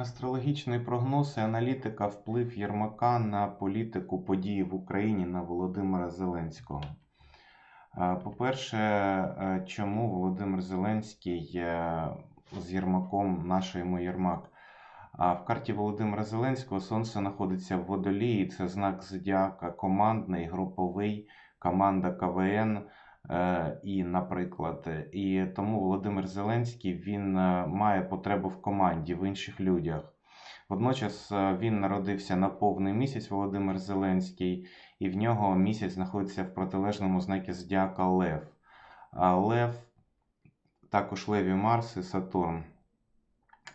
Астрологічний прогноз і аналітика вплив Єрмака на політику подій в Україні на Володимира Зеленського. Е, По-перше, е, чому Володимир Зеленський з Єрмаком наш Єрмак? А в карті Володимира Зеленського Сонце знаходиться в водолії. Це знак зодіака командний, груповий, команда КВН. Е, І, наприклад, і тому Володимир Зеленський він е, має потребу в команді, в інших людях. Водночас е, він народився на повний місяць Володимир Зеленський, і в нього місяць знаходиться в протилежному знакі зодіака Лев. А Лев, також Лев і Марс і Сатурн.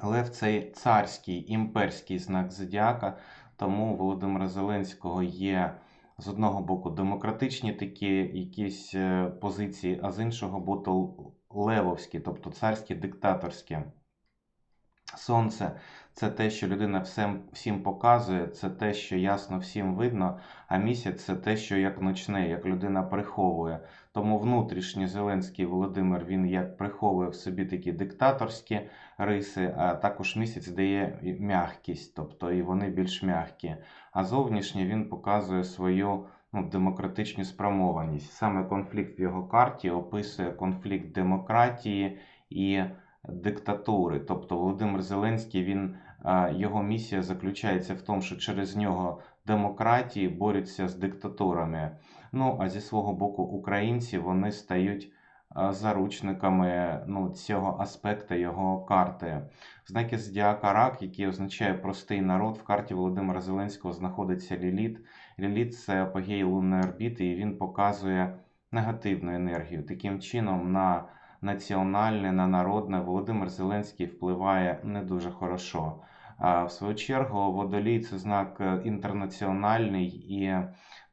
Лев це царський імперський знак зодіака, тому Володимира Зеленського є з одного боку демократичні такі якісь е, позиції, а з іншого боку левовські, тобто царські диктаторські. Сонце це те, що людина всім, всім показує, це те, що ясно всім видно, а місяць це те, що як ночне, як людина приховує. Тому внутрішній Зеленський Володимир він як приховує в собі такі диктаторські риси, а також місяць дає і м'якість, тобто і вони більш м'які. А зовнішній він показує свою ну, демократичну спрямованість. Саме конфлікт в його карті описує конфлікт демократії і диктатури. Тобто Володимир Зеленський, він, його місія заключається в тому, що через нього демократії борються з диктатурами. Ну а зі свого боку, українці вони стають заручниками ну, цього аспекту його карти. Знаки зодіака Рак, який означає простий народ, в карті Володимира Зеленського знаходиться Ліліт. Ліліт це апогей лунної орбіти, і він показує негативну енергію. Таким чином, на національне, на народне Володимир Зеленський впливає не дуже хорошо. В свою чергу, водолій це знак е, інтернаціональний, і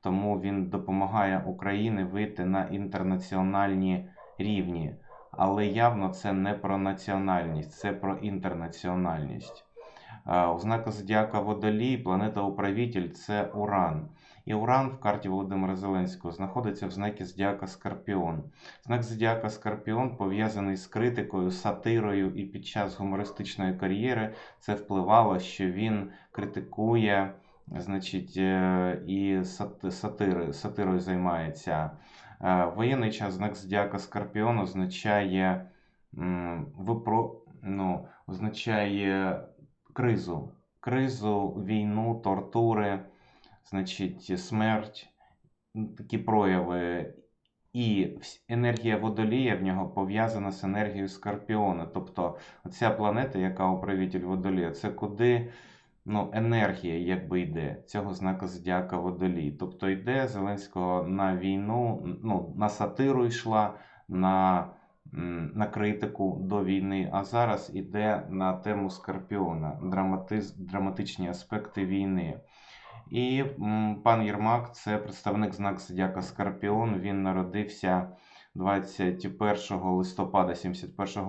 тому він допомагає Україні вийти на інтернаціональні рівні. Але явно це не про національність, це про інтернаціональність. У знаку Зодіака Водолій планета-управитель це Уран. І Уран в карті Володимира Зеленського знаходиться в знакі Зодіака Скорпіон. Знак Зодіака Скорпіон пов'язаний з критикою, сатирою, і під час гумористичної кар'єри це впливало, що він критикує, значить, е, і сатири, сатирою займається. Е, воєнний час знак Зодіака Скорпіон означає випро, ну, означає кризу. Кризу, війну, тортури, значить, смерть, такі прояви. І енергія водолія в нього пов'язана з енергією Скорпіона. Тобто ця планета, яка управитель водолія, це куди ну, енергія якби йде цього знака зодіака водолій. Тобто йде Зеленського на війну, ну, на сатиру йшла, на, на критику до війни, а зараз іде на тему Скорпіона, драматиз, драматичні аспекти війни. І пан Єрмак це представник знак Зодіака Скорпіон. Він народився 21 листопада 71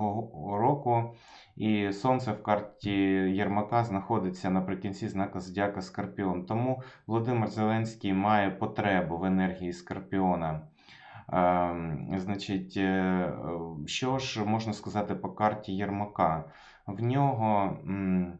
року. І сонце в карті Єрмака знаходиться наприкінці знака Зодіака Скорпіон. Тому Володимир Зеленський має потребу в енергії Скорпіона. Ем, Значить, е, що ж можна сказати по карті Єрмака? В нього. м,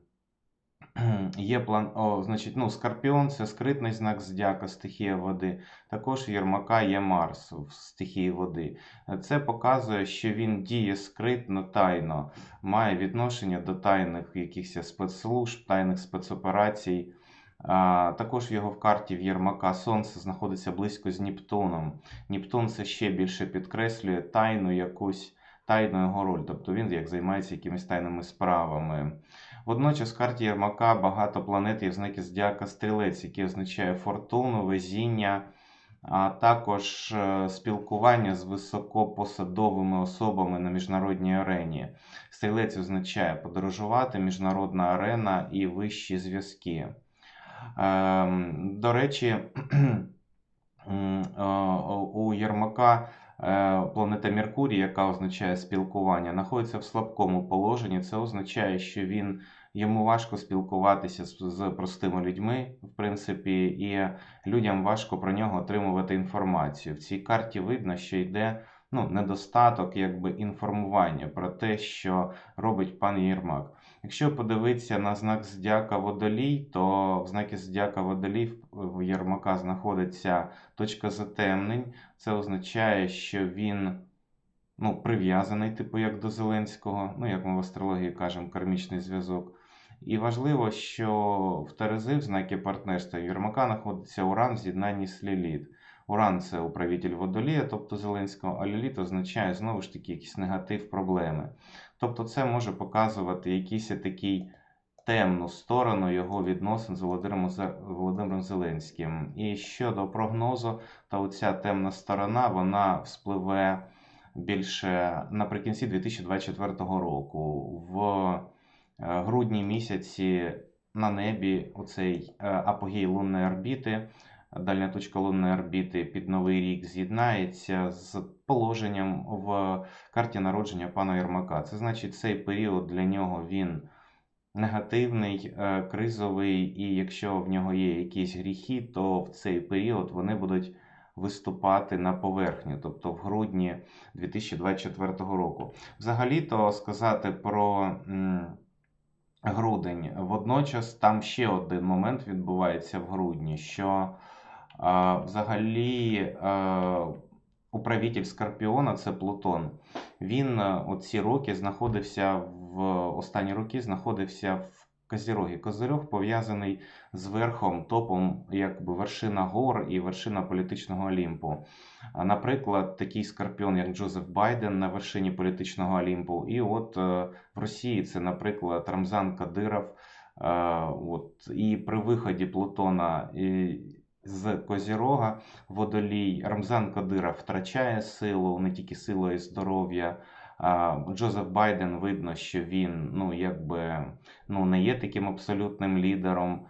Є план, о, значить, ну, Скорпіон це скритний знак зодіака, стихія води. Також Єрмака є Марс в стихії води. Це показує, що він діє скритно, тайно, має відношення до тайних якихось спецслужб, тайних спецоперацій. А, також його в карті в Єрмака Сонце знаходиться близько з Нептуном. Нептун це ще більше підкреслює тайну якусь тайну його роль, тобто він як займається якимись тайними справами. Водночас в карті Єрмака багато планет в знаки Зодіака Стрілець, який означає фортуну, везіння, а також е, спілкування з високопосадовими особами на міжнародній арені. Стрілець означає подорожувати, міжнародна арена і вищі зв'язки. Ем, До речі, е, у Єрмака планета Меркурій, яка означає спілкування, знаходиться в слабкому положенні. Це означає, що він йому важко спілкуватися з, з простими людьми, в принципі, і людям важко про нього отримувати інформацію. В цій карті видно, що йде ну, недостаток якби, інформування про те, що робить пан Єрмак. Якщо подивитися на знак Зодіака Водолій, то в знакі Зодіака Водолій в- в Єрмака знаходиться точка затемнень. Це означає, що він ну, прив'язаний, типу, як до Зеленського, ну, як ми в астрології кажемо, кармічний зв'язок. І важливо, що в Терези в знакі партнерства Єрмака знаходиться Уран в з'єднанні з Ліліт. Уран це управитель водолія, тобто Зеленського, а Ліліт означає знову ж таки якийсь негатив, проблеми. Тобто це може показувати якийсь такий темну сторону його відносин з Володимиром, Володимиром Зеленським. І щодо прогнозу, то оця темна сторона вона вспливе більше наприкінці 2024 року. В е, грудні місяці на небі оцей е, апогей лунної орбіти, дальня точка лунної орбіти під новий рік з'єднається з положенням в карті народження пана Єрмака. Це значить, цей період для нього він негативний, е, кризовий, і якщо в нього є якісь гріхи, то в цей період вони будуть виступати на поверхню, тобто в грудні 2024 року. Взагалі-то сказати про м, грудень. Водночас там ще один момент відбувається в грудні, що взагалі управитель Скорпіона це Плутон. Він оці роки знаходився в останні роки знаходився в Козірогі. Козирьох пов'язаний з верхом, топом, якби вершина гор і вершина політичного Олімпу. Наприклад, такий скорпіон, як Джозеф Байден на вершині політичного Олімпу. І от е, в Росії це, наприклад, Рамзан Кадиров. Е, От, і при виході Плутона і з Козірога водолій Рамзан Кадиров втрачає силу, не тільки силу, й здоров'я. Джозеф Байден видно, що він ну, якби, ну, не є таким абсолютним лідером.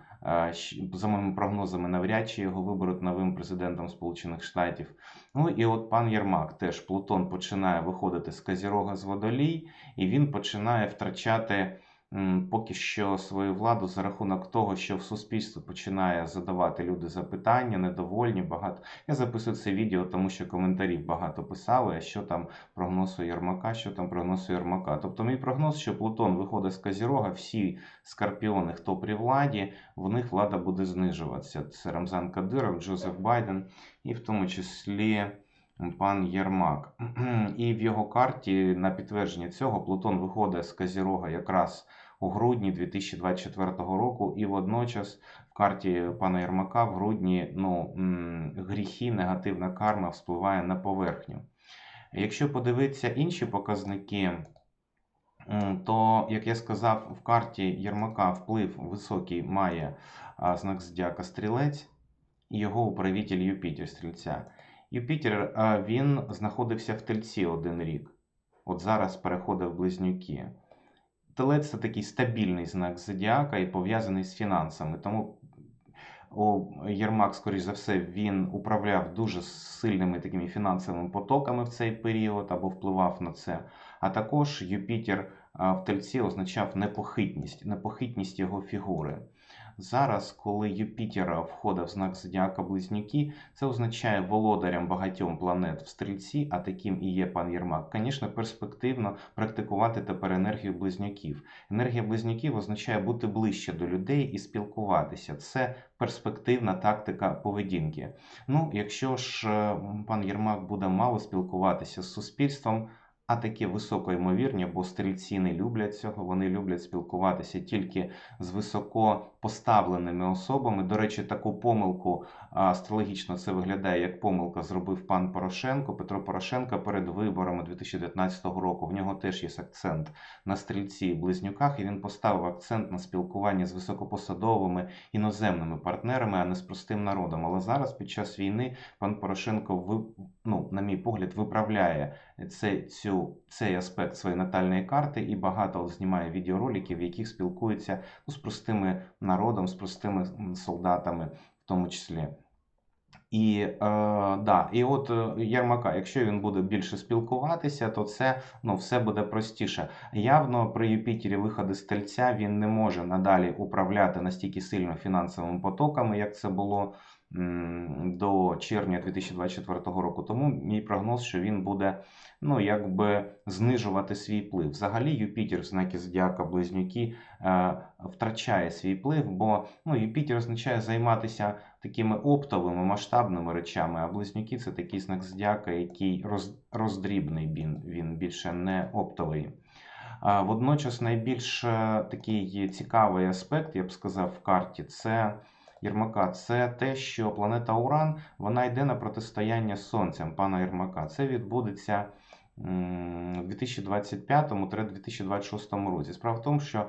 За моїми прогнозами, навряд чи його виберуть новим президентом Сполучених Штатів. Ну і от пан Єрмак теж Плутон починає виходити з Козірога з водолій, і він починає втрачати поки що свою владу за рахунок того, що в суспільстві починає задавати люди запитання, недовольні, багато. Я записую це відео, тому що коментарів багато писали, що там прогноз у Єрмака, що там прогноз у Єрмака. Тобто мій прогноз, що Плутон виходить з Козірога, всі скорпіони, хто при владі, в них влада буде знижуватися. Це Рамзан Кадиров, Джозеф Байден і в тому числі пан Єрмак. І в його карті на підтвердження цього Плутон виходить з Козірога якраз у грудні 2024 року, і водночас в карті пана Єрмака в грудні ну, гріхи, негативна карма вспливає на поверхню. Якщо подивитися інші показники, то, як я сказав, в карті Єрмака вплив високий має знак зодіака Стрілець і його управитель Юпітер Стрільця. Юпітер він знаходився в Тельці один рік. От зараз переходив Близнюки. Телець це такий стабільний знак зодіака і пов'язаний з фінансами. Тому Єрмак, скоріш за все, він управляв дуже сильними такими фінансовими потоками в цей період або впливав на це. А також Юпітер в тельці означав непохитність, непохитність його фігури. Зараз, коли Юпітер входить в знак зодіака Близнюки, це означає володарям багатьом планет в стрільці, а таким і є пан Єрмак. Звісно, перспективно практикувати тепер енергію близнюків. Енергія близнюків означає бути ближче до людей і спілкуватися. Це перспективна тактика поведінки. Ну, якщо ж е, пан Єрмак буде мало спілкуватися з суспільством, а таке високо ймовірні, бо стрільці не люблять цього, вони люблять спілкуватися тільки з високо поставленими особами. До речі, таку помилку астрологічно це виглядає як помилка зробив пан Порошенко. Петро Порошенко перед виборами 2019 року. В нього теж є акцент на стрільці і близнюках, і він поставив акцент на спілкування з високопосадовими іноземними партнерами, а не з простим народом. Але зараз, під час війни, пан Порошенко ви, ну, на мій погляд, виправляє цей, цю, цей аспект своєї натальної карти і багато знімає відеороликів, в яких спілкується ну, з простими народом, з простими солдатами, в тому числі. І, е, да, і от Єрмака, якщо він буде більше спілкуватися, то це ну, все буде простіше. Явно при Юпітері виходи з він не може надалі управляти настільки сильно фінансовими потоками, як це було до червня 2024 року. Тому мій прогноз, що він буде ну, якби знижувати свій вплив. Взагалі, Юпітер в знакі Зодіака Близнюки е, втрачає свій вплив, бо ну, Юпітер означає займатися такими оптовими масштабними речами, а близнюки це такий знак Зодіака, який роз, роздрібний він, він більше не оптовий. Водночас найбільш е, такий цікавий аспект, я б сказав, в карті це Єрмака, це те, що планета Уран вона йде на протистояння Сонцем пана Єрмака. Це відбудеться у 2025-2026 році. Справа в тому, що е,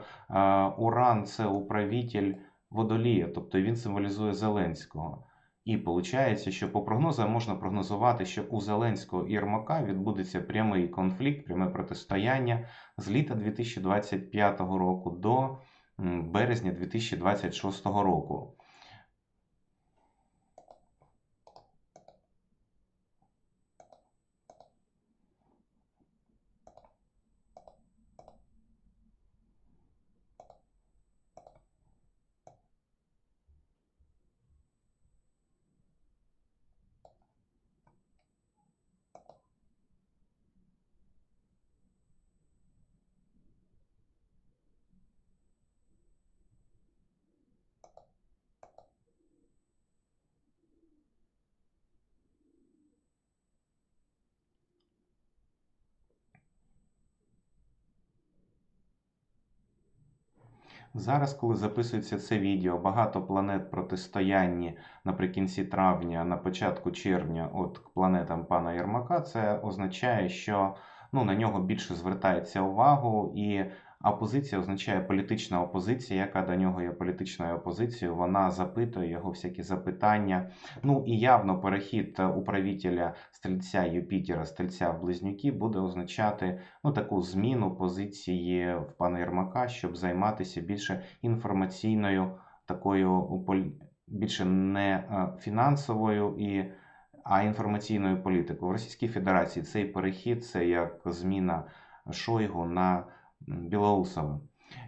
Уран це управитель водолія, тобто він символізує Зеленського. І виходить, що по прогнозам можна прогнозувати, що у Зеленського і Єрмака відбудеться прямий конфлікт, пряме протистояння з літа 2025 року до березня 2026 року. Зараз, коли записується це відео, багато планет протистоянні наприкінці травня, на початку червня, от планетам пана Єрмака, це означає, що ну, на нього більше звертається увагу, і опозиція означає політична опозиція, яка до нього є політичною опозицією, вона запитує його всякі запитання. Ну і явно перехід управителя стрільця Юпітера, стрільця в близнюки, буде означати ну, таку зміну позиції в пана Єрмака, щоб займатися більше інформаційною, такою більше не е, фінансовою і. А інформаційною політикою в Російській Федерації цей перехід це як зміна Шойгу на Білоусова.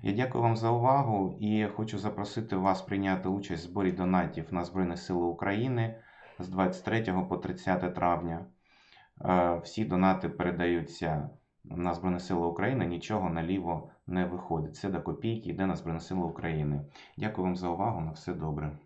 Я дякую вам за увагу і хочу запросити вас прийняти участь в зборі донатів на Збройні Сили України з 23 по 30 травня. Е, Всі донати передаються на Збройні Сили України, нічого наліво не виходить. Це до копійки йде на Збройні Сили України. Дякую вам за увагу. На все добре.